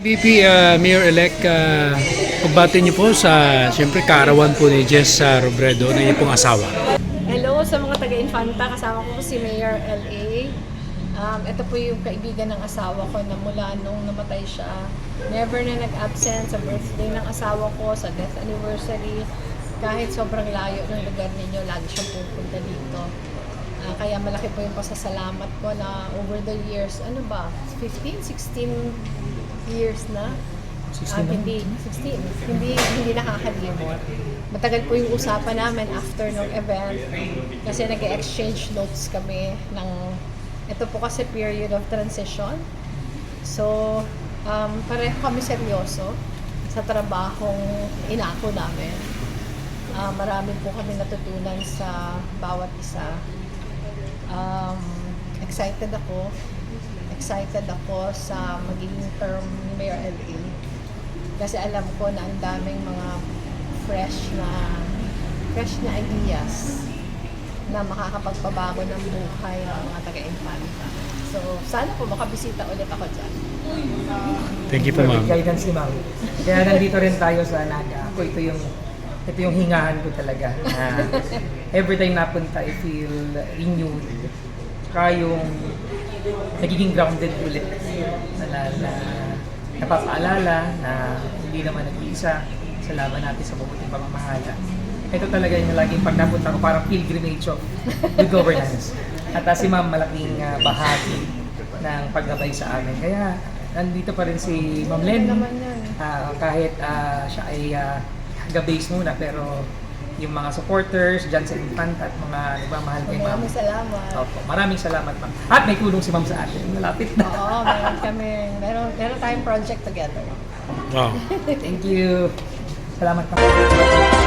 VP uh, Mayor-elect, uh, pagbati niyo po sa, siyempre, karawan po ni Jess uh, Robredo na iyong pong asawa. Hello sa mga taga-Infanta. Kasama ko po si Mayor LA. Um, ito po yung kaibigan ng asawa ko na mula nung namatay siya. Never na nag-absent sa birthday ng asawa ko, sa death anniversary. Kahit sobrang layo ng lugar ninyo, lagi siyang pupunta dito. Ah, kaya malaki po yung pasasalamat ko na over the years, ano ba, 15, 16 years na? 16 Ah, na? hindi, 16. Hindi, hindi nakakalimot. Matagal po yung usapan namin after ng event kasi nag exchange notes kami ng ito po kasi period of transition. So, um, pareho kami seryoso sa trabahong inako namin. Ah, marami po kami natutunan sa bawat isa. Um, excited ako. Excited ako sa magiging term ni Mayor LA. Kasi alam ko na ang daming mga fresh na fresh na ideas na makakapagpabago ng buhay ng mga taga-Infanta. So, sana po makabisita ulit ako dyan. Thank you po, ma'am. guidance ni Ma'am. Kaya nandito rin tayo sa Naga. Ako ito yung ito yung hingahan ko talaga. Na every time napunta, I feel renewed. Saka yung nagiging grounded ulit. Na, na, na napapaalala na hindi naman nag-iisa sa laban natin sa mabuting pamamahala. Ito talaga yung laging pag napunta ko parang pilgrimage of good governance. At ah, si Ma'am malaking ah, bahagi ng paggabay sa amin. Kaya nandito pa rin si Ma'am Len. Ah, kahit ah, siya ay uh, base muna pero yung mga supporters dyan sa Infanta at mga nagmamahal kay Ma'am. Maraming salamat. Opo, maraming salamat Ma'am. At may tulong si Ma'am sa atin. Malapit na. Oo, meron kami, meron, meron tayong project together. Wow. Thank you. Salamat Ma'am.